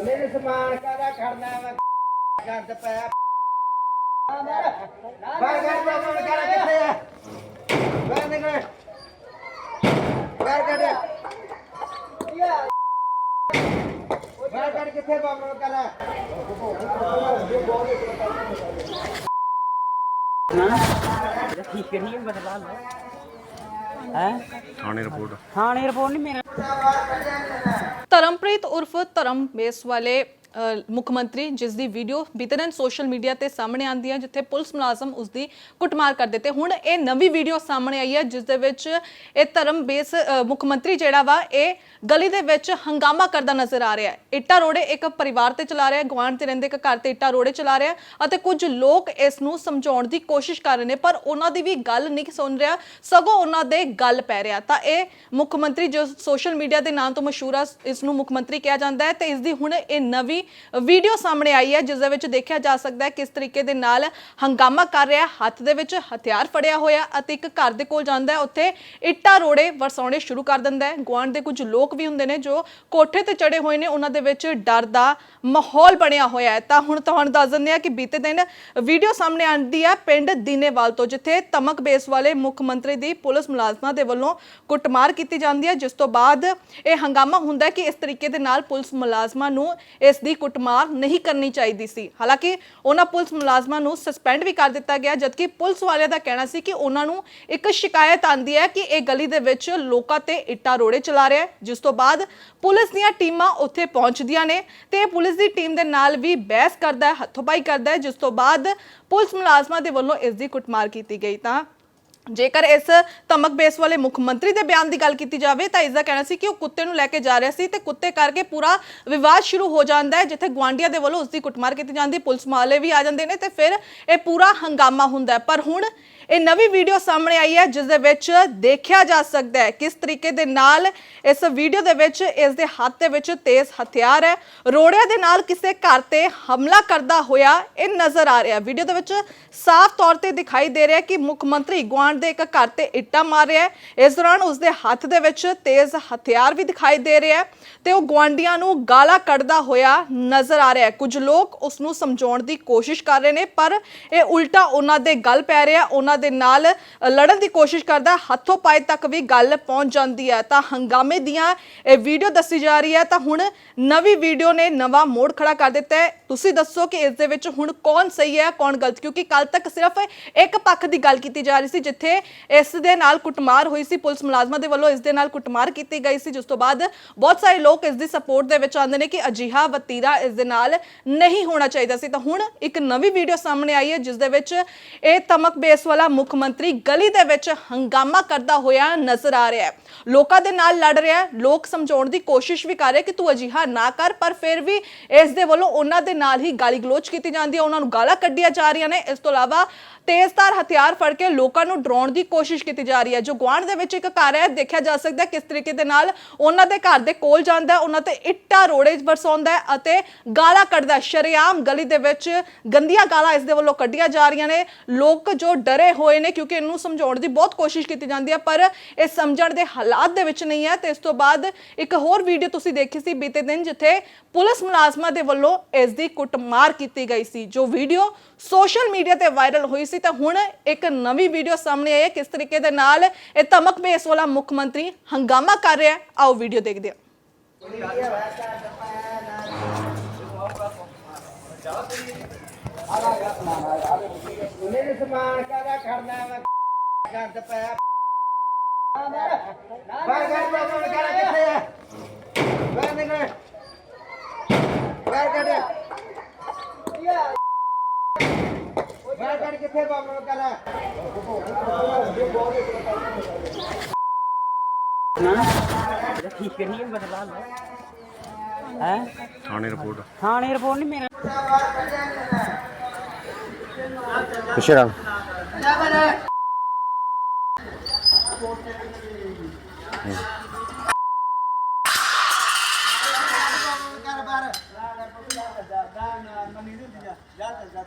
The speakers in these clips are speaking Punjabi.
ਮੇਰੇ ਸਮਾਨ ਕਾਦਾ ਖੜਨਾ ਵਾ ਗੰਦ ਪਿਆ ਬਾਹਰ ਕਰ ਜਾ ਮਨ ਕਰ ਕਿੱਥੇ ਆ ਬਾਹਰ ਨਿਕਲ ਬਾਹਰ ਕੱਢ ਬਾਹਰ ਕੱਢ ਕਿੱਥੇ ਬਾਹਰ ਕਰ ਠੀਕ ਨਹੀਂ ਬਦਲਾ ਲਓ ਹੈ ਥਾਣੇ ਰਿਪੋਰਟ। ਥਾਣੇ ਰਿਪੋਰਟ। ਨਹੀਂ ਮੇਰਾ ਧਰਮਪ੍ਰੀਤ ਉਰਫ ਧਰਮ ਬੇਸ ਵਾਲੇ ਮੁੱਖ ਮੰਤਰੀ, ਜਿਸ ਦੀ ਵੀਡੀਓ ਬੀਤੇ ਸੋਸ਼ਲ ਮੀਡੀਆ ਤੇ ਸਾਹਮਣੇ ਆਂਦੀ ਹੈ, ਜਿੱਥੇ ਪੁਲਿਸ ਮੁਲਾਜ਼ਮ ਉਸ ਦੀ ਕੁੱਟਮਾਰ ਕਰਦੇ ਤੇ ਹੁਣ ਇਹ ਨਵੀਂ ਵੀਡੀਓ ਸਾਹਮਣੇ ਆਈ ਹੈ, ਜਿਸ ਦੇ ਵਿੱਚ ਇਹ ਧਰਮ ਬੇਸ ਮੁੱਖ ਮੰਤਰੀ ਜਿਹੜਾ ਵਾ, ਇਹ ਗਲੀ ਦੇ ਵਿੱਚ ਹੰਗਾਮਾ ਕਰਦਾ ਨਜ਼ਰ ਆ ਰਿਹਾ ਹੈ। ਇੱਟਾ ਰੋੜੇ ਇੱਕ ਪਰਿਵਾਰ ਤੇ ਚਲਾ ਰਿਹਾ ਹੈ ਗਵਾਂਢ ਤੇ ਰਹਿੰਦੇ ਇੱਕ ਘਰ ਤੇ ਇੱਟਾ ਰੋੜੇ ਚਲਾ ਰਿਹਾ ਅਤੇ ਕੁਝ ਲੋਕ ਇਸ ਨੂੰ ਸਮਝਾਉਣ ਦੀ ਕੋਸ਼ਿਸ਼ ਕਰ ਰਹੇ ਨੇ, ਪਰ ਉਹਨਾਂ ਦੀ ਵੀ ਗੱਲ ਨਹੀਂ ਸੁਣ ਰਿਹਾ, ਸਗੋਂ ਉਹਨਾਂ ਦੇ ਗੱਲ ਪੈ ਰਿਹਾ। ਤਾਂ ਇਹ ਮੁੱਖ ਮੰਤਰੀ ਜੋ ਸੋਸ਼ਲ ਮੀਡੀਆ ਦੇ ਨਾਂ ਤੋਂ ਮਸ਼ਹੂਰ ਆ, ਇਸ ਨੂੰ ਮੁੱਖ ਮੰਤਰੀ ਕਿਹਾ ਜਾਂਦਾ ਹੈ ਤੇ ਇਸ ਦੀ ਹੁਣ ਇਹ ਨਵੀਂ ਵੀਡੀਓ ਸਾਹਮਣੇ ਆਈ ਹੈ, ਜਿਸ ਦੇ ਵਿੱਚ ਦੇਖਿਆ ਜਾ ਸਕਦਾ ਹੈ ਕਿਸ ਤਰੀਕੇ ਦੇ ਨਾਲ ਹੰਗਾਮਾ ਕਰ ਰਿਹਾ ਹੱਥ ਦੇ ਵਿੱਚ ਹਥਿਆਰ ਫੜਿਆ ਹੋਇਆ ਅਤੇ ਇੱਕ ਘਰ ਦੇ ਕੋਲ ਜਾਂਦਾ ਹੈ। ਉੱਥੇ ਇੱਟਾਂ ਰੋੜੇ ਵਰਸਾਉਣੇ ਸ਼ੁਰੂ ਕਰ ਦਿੰਦਾ ਹੈ। ਗੁਆਂਢ ਦੇ ਕੁਝ ਲੋਕ ਵੀ ਹੁੰਦੇ ਨੇ ਜੋ ਕੋਠੇ ਤੇ ਚੜੇ ਹੋਏ ਨੇ। ਉਹਨਾਂ ਦੇ ਵਿੱਚ ਡਰ ਦਾ ਮਾਹੌਲ ਬਣਿਆ ਹੋਇਆ ਹੈ। ਤਾਂ ਹੁਣ ਤੁਹਾਨੂੰ ਦੱਸ ਦਿੰਦੇ ਆ ਕਿ ਬੀਤੇ ਦਿਨ ਵੀਡੀਓ ਸਾਹਮਣੇ ਆਂਦੀ ਹੈ ਪਿੰਡ ਦੀਨੇਵਾਲ ਤੋਂ, ਜਿੱਥੇ ਤਮਕ ਬੇਸ ਵਾਲੇ ਮੁੱਖ ਮੰਤਰੀ ਦੀ ਪੁਲਿਸ ਮੁਲਾਜ਼ਮਾਂ ਦੇ ਵੱਲੋਂ ਕੁੱਟਮਾਰ ਕੀਤੀ ਜਾਂਦੀ ਹੈ, ਜਿਸ ਤੋਂ ਬਾਅਦ ਇਹ ਹੰਗਾਮਾ ਹੁੰਦਾ ਕਿ ਇਸ ਤਰੀਕੇ ਦੇ ਨਾਲ ਪੁਲਿਸ ਮੁਲਾਜ਼ਮਾਂ ਨੂੰ ਇਸ ਦੀ ਕੁੱਟਮਾਰ ਨਹੀਂ ਕਰਨੀ ਚਾਹੀਦੀ ਸੀ। ਹਾਲਾਂਕਿ ਉਹਨਾਂ ਪੁਲਿਸ ਮੁਲਾਜ਼ਮਾਂ ਨੂੰ ਸਸਪੈਂਡ ਵੀ ਕਰ ਦਿੱਤਾ ਗਿਆ, ਜਦਕਿ ਪੁਲਿਸ ਵਾਲਿਆਂ ਦਾ ਕਹਿਣਾ ਸੀ ਕਿ ਉਹਨਾਂ ਨੂੰ ਇੱਕ ਸ਼ਿਕਾਇਤ ਆਂਦੀ ਹੈ ਕਿ ਇਹ ਗਲੀ ਦੇ ਵਿੱਚ ਲੋਕਾਂ ਤੇ ਇੱਟਾਂ ਰੋੜੇ ਚਲਾ ਰਿਹਾ ਹੈ। ਜਿਸ ਤੋਂ ਬਾਅਦ ਪੁਲਿਸ ਦੀਆਂ ਟੀਮਾਂ ਉੱਥੇ ਪਹੁੰਚਦੀਆਂ ਨੇ ਤੇ ਪੁਲਿਸ ਦੀ ਟੀਮ ਦੇ ਨਾਲ ਵੀ ਬਹਿਸ ਕਰਦਾ ਹੈ ਹੱਥੋਂਬਾਈ ਕਰਦਾ ਹੈ, ਜਿਸ ਤੋਂ ਬਾਅਦ ਪੁਲਿਸ ਮੁਲਾਜ਼ਮਾਂ ਦੇ ਵੱਲੋਂ ਇਸ ਦੀ ਕੁੱਟਮਾਰ ਕੀਤੀ ਗਈ। ਤਾਂ ਜੇਕਰ ਇਸ ਧਮਕ ਬੇਸ ਵਾਲੇ ਮੁੱਖ ਮੰਤਰੀ ਦੇ ਬਿਆਨ ਦੀ ਗੱਲ ਕੀਤੀ ਜਾਵੇ ਤਾਂ ਇਸ ਦਾ ਕਹਿਣਾ ਸੀ ਕਿ ਉਹ ਕੁੱਤੇ ਨੂੰ ਲੈ ਕੇ ਜਾ ਰਿਹਾ ਸੀ ਤੇ ਕੁੱਤੇ ਕਰਕੇ ਪੂਰਾ ਵਿਵਾਦ ਸ਼ੁਰੂ ਹੋ ਜਾਂਦਾ ਹੈ, ਜਿੱਥੇ ਗਵਾਂਡੀਆਂ ਦੇ ਵੱਲੋਂ ਉਸ ਦੀ ਕੁੱਟਮਾਰ ਕੀਤੀ ਜਾਂਦੀ ਪੁਲਿਸ ਵਾਲੇ ਵੀ ਆ ਜਾਂਦੇ ਨੇ ਤੇ ਫਿਰ ਇਹ ਪੂਰਾ ਹੰਗਾਮਾ ਹੁੰਦਾ ਪਰ ਹੁਣ ਇਹ ਨਵੀਂ ਵੀਡੀਓ ਸਾਹਮਣੇ ਆਈ ਹੈ, ਜਿਸ ਦੇ ਵਿੱਚ ਦੇਖਿਆ ਜਾ ਸਕਦਾ ਹੈ ਕਿਸ ਤਰੀਕੇ ਦੇ ਨਾਲ ਇਸ ਵੀਡੀਓ ਦੇ ਵਿੱਚ, ਇਸ ਦੇ ਹੱਥ ਦੇ ਵਿੱਚ ਤੇਜ਼ ਹਥਿਆਰ ਹੈ। ਰੋੜਿਆਂ ਦੇ ਨਾਲ ਕਿਸੇ ਘਰ ਤੇ ਹਮਲਾ ਕਰਦਾ ਹੋਇਆ ਇਹ ਨਜ਼ਰ ਆ ਰਿਹਾ ਵੀਡੀਓ ਦੇ ਵਿੱਚ ਸਾਫ਼ ਤੌਰ ਤੇ ਦਿਖਾਈ ਦੇ ਰਿਹਾ ਕਿ ਮੁੱਖ ਮੰਤਰੀ ਗੁਆਂਢ ਦੇ ਇੱਕ ਘਰ ਤੇ ਇੱਟਾਂ ਮਾਰ ਰਿਹਾ ਹੈ। ਇਸ ਦੌਰਾਨ ਉਸ ਦੇ ਹੱਥ ਦੇ ਵਿੱਚ ਤੇਜ਼ ਹਥਿਆਰ ਵੀ ਦਿਖਾਈ ਦੇ ਰਿਹਾ ਹੈ ਤੇ ਉਹ ਗੁਆਂਢੀਆਂ ਨੂੰ ਗਾਲਾਂ ਕੱਢਦਾ ਹੋਇਆ ਨਜ਼ਰ ਆ ਰਿਹਾ ਹੈ। ਕੁਝ ਲੋਕ ਉਸ ਨੂੰ ਸਮਝਾਉਣ ਦੀ ਕੋਸ਼ਿਸ਼ ਕਰ ਰਹੇ ਨੇ, ਪਰ ਇਹ ਉਲਟਾ ਉਹਨਾਂ ਦੇ ਗੱਲ ਪੈ ਰਿਹਾ ਉਹਨਾਂ ਦੇ ਨਾਲ ਲੜਨ ਦੀ ਕੋਸ਼ਿਸ਼ ਕਰਦਾ, ਹੱਥੋਂ ਪਾਏ ਤੱਕ ਵੀ ਗੱਲ ਪਹੁੰਚ ਜਾਂਦੀ ਹੈ। ਤਾਂ ਹੰਗਾਮੇ ਦੀਆਂ ਇਹ ਵੀਡੀਓ ਦੱਸੀ ਜਾ ਰਹੀ ਹੈ। ਤਾਂ ਹੁਣ ਨਵੀਂ ਵੀਡੀਓ ਨੇ ਨਵਾਂ ਮੋੜ ਖੜਾ ਕਰ ਦਿੱਤਾ ਹੈ। ਤੁਸੀਂ ਦੱਸੋ ਕਿ ਇਸ ਦੇ ਵਿੱਚ ਹੁਣ ਕੌਣ ਸਹੀ ਹੈ, ਕੌਣ ਗਲਤ? ਕਿਉਂਕਿ ਕੱਲ ਤੱਕ ਸਿਰਫ ਇੱਕ ਪੱਖ ਦੀ ਗੱਲ ਕੀਤੀ ਜਾ ਰਹੀ ਸੀ, ਜਿੱਥੇ ਇਸ ਦੇ ਨਾਲ ਕੁੱਟਮਾਰ ਹੋਈ ਸੀ। ਪੁਲਿਸ ਮੁਲਾਜ਼ਮਾਂ ਦੇ ਵੱਲੋਂ ਇਸ ਦੇ ਨਾਲ ਕੁੱਟਮਾਰ ਕੀਤੀ ਗਈ ਸੀ। ਜਿਸ ਤੋਂ ਬਾਅਦ ਬਹੁਤ ਸਾਰੇ ਲੋਕ ਇਸ ਦੀ ਸਪੋਰਟ ਦੇ ਵਿੱਚ ਆਉਂਦੇ ਨੇ ਕਿ ਅਜਿਹਾ ਵਤੀਰਾ ਇਸ ਦੇ ਨਾਲ ਨਹੀਂ ਹੋਣਾ ਚਾਹੀਦਾ ਸੀ। ਤਾਂ ਹੁਣ ਇੱਕ ਨਵੀਂ ਵੀਡੀਓ ਸਾਹਮਣੇ ਆਈ ਹੈ, ਜਿਸ ਦੇ ਵਿੱਚ ਇਹ ਤਮਕ ਬੇਸ ਵਾਲਾ ਮੁੱਖ ਮੰਤਰੀ ਗਲੀ ਦੇ ਵਿੱਚ ਹੰਗਾਮਾ ਕਰਦਾ ਹੋਇਆ ਨਜ਼ਰ ਆ ਰਿਹਾ ਹੈ। ਲੋਕਾਂ ਦੇ ਨਾਲ ਲੜ ਰਿਹਾ ਹੈ। ਲੋਕ ਸਮਝਾਉਣ ਦੀ ਕੋਸ਼ਿਸ਼ ਵੀ ਕਰ ਰਹੇ ਕਿ ਤੂੰ ਅਜਿਹਾ ਨਾ ਕਰ, ਪਰ ਫਿਰ ਵੀ ਇਸ ਦੇ ਵੱਲੋਂ ਉਹਨਾਂ ਦੇ ਨਾਲ ਹੀ ਗਾਲੀ ਗਲੋਚ ਕੀਤੀ ਜਾਂਦੀ ਹੈ। ਉਹਨਾਂ ਨੂੰ ਗਾਲਾਂ ਕੱਢੀਆਂ ਜਾ ਰਹੀਆਂ ਨੇ। ਇਸ ਤੋਂ ਇਲਾਵਾ ਤੇਜ਼ਧਾਰ ਹਥਿਆਰ ਫੜ ਕੇ ਲੋਕਾਂ ਨੂੰ ਡਰਾਉਣ ਦੀ ਕੋਸ਼ਿਸ਼ ਕੀਤੀ ਜਾ ਰਹੀ ਹੈ। ਜੋ ਗੁਆਂਢ ਦੇ ਵਿੱਚ ਇੱਕ ਘਰ ਹੈ, ਦੇਖਿਆ ਜਾ ਸਕਦਾ ਕਿਸ ਤਰੀਕੇ ਦੇ ਨਾਲ ਉਹਨਾਂ ਦੇ ਘਰ ਦੇ ਕੋਲ ਜਾਂਦਾ ਉਹਨਾਂ ਤੇ ਇੱਟਾਂ, ਰੋੜੇ ਵਰਸਾਉਂਦਾ ਹੈ ਅਤੇ ਗਾਲਾਂ ਕੱਢਦਾ ਹੈ। ਸ਼ਰੇਆਮ ਗਲੀ ਦੇ ਵਿੱਚ ਗੰਦੀਆਂ ਗਾਲਾਂ ਇਸ ਦੇ ਵੱਲੋਂ ਕੱਢੀਆਂ ਜਾ ਰਹੀਆਂ ਨੇ। ਲੋਕ ਜੋ ਡਰੇ ਹੋਏ ਨੇ ਕਿਉਂਕਿ ਇਹਨੂੰ ਸਮਝਾਉਣ ਦੀ ਬਹੁਤ ਕੋਸ਼ਿਸ਼ ਕੀਤੀ ਜਾਂਦੀ ਹੈ ਪਰ ਇਹ ਸਮਝਣ ਦੇ ਹਾਲਾਤ ਦੇ ਵਿੱਚ ਨਹੀਂ ਹੈ। ਤੇ ਇਸ ਤੋਂ ਬਾਅਦ ਇੱਕ ਹੋਰ ਵੀਡੀਓ ਤੁਸੀਂ ਦੇਖੀ ਸੀ ਬੀਤੇ ਦਿਨ, ਜਿੱਥੇ ਪੁਲਿਸ ਮੁਲਾਜ਼ਮਾਂ ਦੇ ਵੱਲੋਂ ਇਸ ਦੀ ਕੁੱਟਮਾਰ ਕੀਤੀ ਗਈ ਸੀ। ਜੋ ਵੀਡੀਓ ਸੋਸ਼ਲ ਮੀਡੀਆ ਤੇ ਵਾਇਰਲ ਹੋਈ ਸੀ, ਤਾਂ ਹੁਣ ਇੱਕ ਨਵੀਂ ਵੀਡੀਓ ਸਾਹਮਣੇ ਆਈ ਹੈ। ਕਿਸ ਤਰੀਕੇ ਦੇ ਨਾਲ ਇਹ ਧਮਕ ਬੇਸ ਵਾਲਾ ਮੁੱਖ ਮੰਤਰੀ ਹੰਗਾਮਾ ਕਰ ਰਿਹਾ ਹੈ? ਆਓ ਵੀਡੀਓ ਦੇਖਦੇ ਹਾਂ। ਮੇਰੇ ਸਮਾਨ ਕਾਦਾ ਖੜਨਾ ਵਾ? ਗੰਦ ਪਿਆ। ਬਾਹਰ ਕਰ ਜਾ ਮਨ ਕਰ ਕਿੱਥੇ ਆ? ਬਾਹਰ ਨਿਕਲ। ਬਾਹਰ ਕੱਢ। ਬਾਹਰ ਕੱਢ ਕਿੱਥੇ ਬਾਹਰ ਕਰ? ਨਾ ਠੀਕ ਨਹੀਂ ਬਦਲਾ ਲਓ। ਹੈ? ਥਾਣੇ ਰਿਪੋਰਟ। ਥਾਣੇ ਰਿਪੋਰਟ ਨਹੀਂ ਮੇਰਾ। ਪਿੱਛੇ ਰੱਖ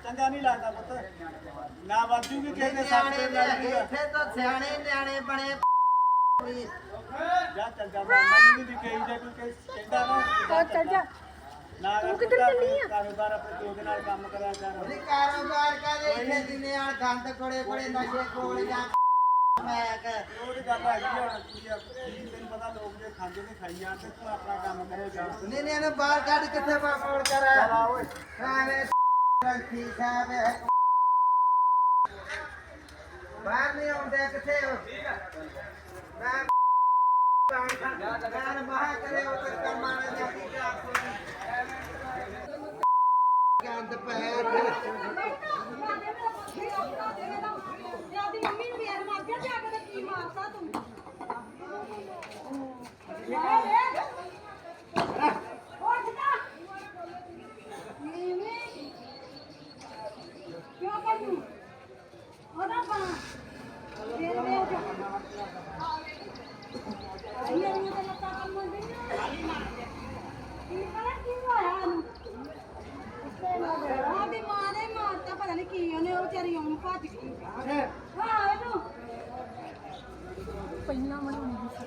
ਚੰਗਾ ਨਹੀਂ ਲੱਗਦਾ ਪੁੱਤ ਨਾ ਵਾਜੂਗੀ। ਕਿਸੇ ਦੇ ਇੱਥੇ ਤਾਂ ਸਿਆਣੇ ਨਿਆਣੇ ਬਣੇ। ਜਾ ਚੱਲ ਜਾ ਮੈਂ ਮੰਨੀ ਦੀ ਕਹੀ ਜੇ ਕੋਈ ਕਹੇ- ਕਹਿੰਦਾ ਨਾ ਚੱਲ ਜਾ। ਨਾ ਤੂੰ ਕਿੱਧਰ ਚੱਲੀ ਆ? ਕਾਰੋਬਾਰ ਆਪਣੇ ਪਿਓ ਦੇ ਨਾਲ ਕੰਮ ਕਰਿਆ ਕਰ। ਕਾਰੋਬਾਰ ਕਾਦੇ ਇੱਥੇ? ਦਿਨੇ ਆ ਗੰਦ ਕੋੜੇ ਕੋੜੇ ਨਸ਼ੇ ਕੋਲ ਜਾਂ ਮੈਂ ਕਿ ਉਹ ਦੀ ਗੱਲ ਹੈਗੀ ਆ ਹੁਣ ਕੀ ਆ ਕੀ ਤੈਨੂੰ ਪਤਾ ਲੋਕ ਜੇ ਖਾਂਦੇ ਨੇ ਖਾਈ ਜਾਣ ਤੇ ਤੂੰ ਆਪਣਾ ਕੰਮ ਕਰੇ। ਜਾ ਨਹੀਂ ਨਹੀਂ ਇਹਨੂੰ ਬਾਹਰ ਕੱਢ ਕਿੱਥੇ ਬਾਪੋੜ ਕਰ? ਓਏ। ਐਵੇਂ ਰੰਥੀ ਸਾਹਿਬ ਹੈ ਬਾਹਰ ਨਹੀਂ ਆਉਂਦੇ ਕਿੱਥੇ? ਹੋ ਮੈਂ ਮੈਂ ਮਹਾ ਕਰੇ ਉਹ ਤੇ ਕਰਮਾਂ ਨੇ ਜਾਂਦੀ ਤੇ ਆਪੋ ਗੰਦ ਪਿਆ ਇੱਥੇ। ਉਹਦੀ ਮਾਂ ਨੇ ਮਾਰਤਾ ਪਤਾ ਨਹੀਂ ਕੀ ਉਹਨੇ ਉਹ ਵਿਚਾਰੀ ਉਹਨੂੰ ਭੱਜ ਗਈ ਹਾਂ ਇਹਨੂੰ ਪਹਿਲਾਂ ਬਣਾਉਣੀ ਸੀ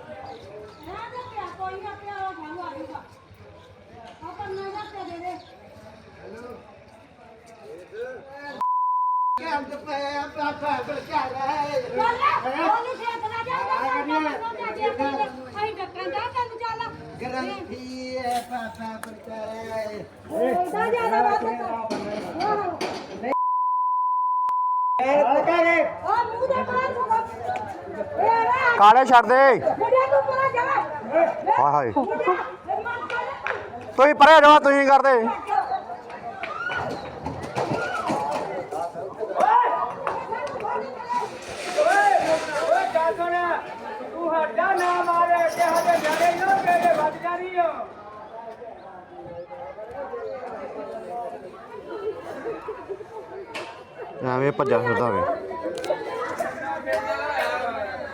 ਨਾ ਤੇ ਪਿਆ ਕੋਈ ਨਾ ਪਿਆ ਉਹ ਖਾਣ ਆ ਜੂਗਾ ਆ ਪੰਨਾ ਦਾ ਤੇ ਦੇ ਦੇ ਗੰਦ ਪਿਆ ਪਾਪਾ ਬਚਾ ਲੈ ਚੱਲ ਉਹਨੂੰ ਛੇਕਣਾ ਜਾ ਅਸੀਂ ਡੱਕਾਂ ਦਾ ਕੰਨ ਚੱਲ ਗਰੰਟੀ ਹੈ। ਪਾਪਾ ਬਚਾ ਲੈ ਇਹਦਾ ਜ਼ਿਆਦਾ ਵੱਧ ਉਹ ਮੂੰਹ ਦੇ ਬਾਹਰ ਸੁਣਾ ਇਹ ਵੇ ਕਾਲੇ ਛੱਡ ਦੇ। ਹਾਏ ਹਾਏ। ਤੁਸੀਂ ਪਰੇ ਰਹੋ ਤੁਸੀਂ ਕਰਦੇ? ਐਵੇਂ ਭੱਜਾ ਫਿਰਦਾ ਹੋਵੇ।